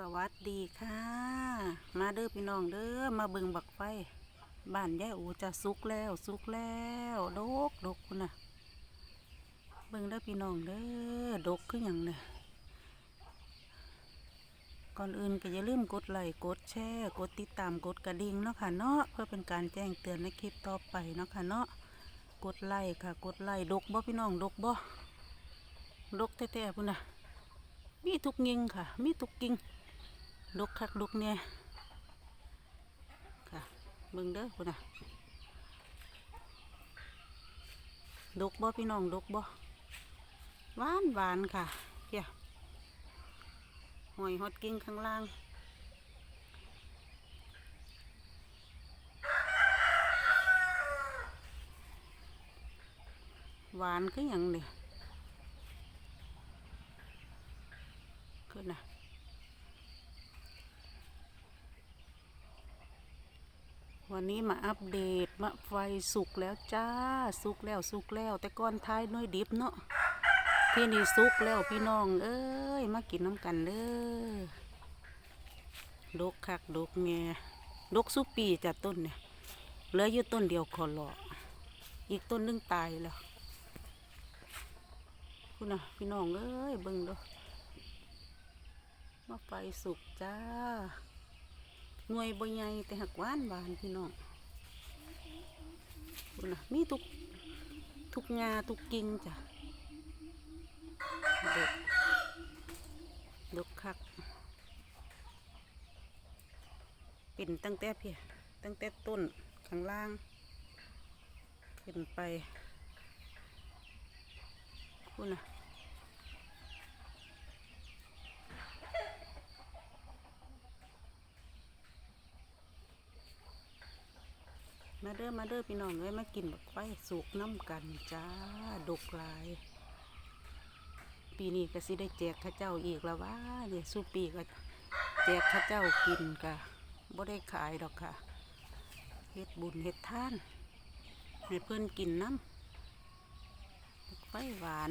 สวัสดีค่ะ มาเด้อพี่น้องเด้อมาเบิ่งบักไฟบ้านยายอูจะสุกแล้วสุกแล้วดกดกคุณน่ะเบิ่งเด้อพี่น้องเด้อดกคือหยังเนี่ยก่อนอื่นก็อย่าลืมกดไลค์กดแชร์กดติดตามกดกระดิ่งเนาะค่ะเนาะเพื่อเป็นการแจ้งเตือนในคลิปต่อไปเนาะค่ะเนาะกดไลค์ค่ะ กดไลค์ดกบ่พี่น้องดกบ่ดกแท้ๆพุ่นน่ะมีทุกยิงค่ะ มีทุกกิ่ง ดกคักดกเนี่ยค่ะเบิ่งเด้อพุ่นน่ะดกบ่พี่น้องดกบ่หวานหวานค่ะเพียหอยฮอดกิ่งข้างล่างหวานคือหยังเนี่ยขึ้นนะ วันนี้มาอัปเดตมะไฟสุกแล้วจ้า สุกแล้วสุกแล้ว แต่ก่อนท้ายน้อยดิบเนาะที่นี่สุกแล้วพี่น้องเอ้ยมากินน้ำกันเด้อดกคักดกแงดกสุปีจ้ะต้นเนี่ยเหลืออยู่ต้นเดียวขอหลออีกต้นนึงตายแล้วคุณน่ะพี่น้องเอ้ยเบิ่งด้อมาไฟสุกจ้า หน่วยใบใหญ่แต่หักหวานหวานพี่น้องดูนะมีทุกทุกงาทุกกิ่งจ้ะดกดกคัก เป็นตั้งแต่เพียตั้งแต่ต้นข้างล่าง ขึ้นไปคุณนะ เด้อมาเด้อพี่น้องเลยมากินบักไฟสุกน้ำกันจ้าดกลาย ปีนี้ก็สิได้แจกข้าเจ้าอีกแล้วว่าเนี่ยสู้ปีก็แจกข้าเจ้ากินกะบ่ได้ขายดอกค่ะเฮ็ดบุญเฮ็ดท่านให้เพื่อนกินน้ำบักไฟหวาน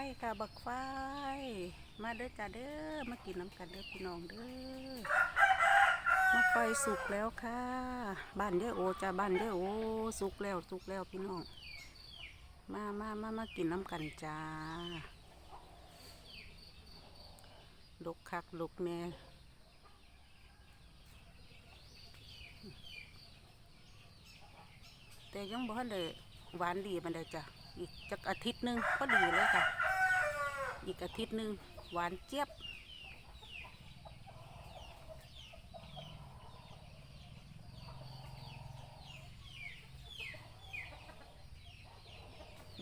ไฟค่ะบักไฟ มาเด้อจ้าเด้อมากินน้ำกันเด้อพี่น้องเด้อมาไฟสุกแล้วค่ะบ้านเด้อโอจ้าบ้านเด้อโอสุกแล้วสุกแล้วพี่น้อง มามามามากินน้ำกันจ้าลุกคักลุกแน่แต่ยังบ่ทันได้หวานดีมันได้จ้ะอีกจักอาทิตย์หนึงก็ดีเลยค่ะ อีกอาทิตย์หนึงหวานเจี๊ยบ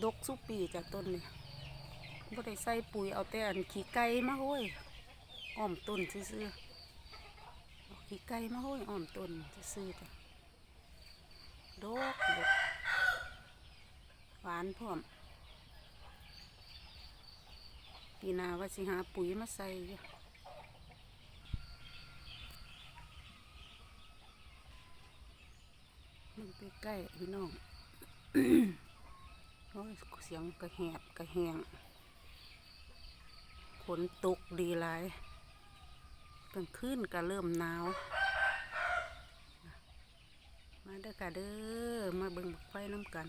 ดกสุปีจากต้นนี่บ่ได้ใส่ปุ๋ยเอาแต่อันขี้ไก่มาห้อยอ้อมต้นซื่อๆเอขี้ไก่มาห้อยอ้อมต้นซื่อๆจ้ะดกดกหวานพร้อม ปีหนาว่าสิหาปุ๋ยมาใส่อยู่มันไปใกล้พี่น้องโอ้ยเสียงกระแหบกระแหงฝนตกดีหลายกลางคืนก็เริ่มหนาว มาเด้อค่ะเด้อ มาเบิ่งไฟน้ำกัน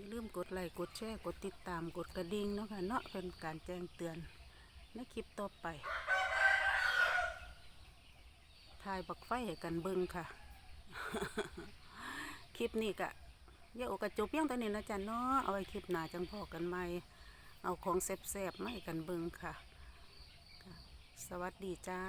อย่าลืมกดไลค์กดแชร์กดติดตามกดกระดิ่งเนาะค่ะเนาะเป็นการแจ้งเตือนในคลิปต่อไปถ่ายบักไฟให้กันเบิ่งค่ะ คลิปนี้กะอย่าโอกระจบเพียงตัวนี้นะจ๊ะเนาะเอาไว้คลิปหน้าจังพอกันใหม่เอาของแซ่บๆมาให้กันเบิ่งค่ะ สวัสดีจ้า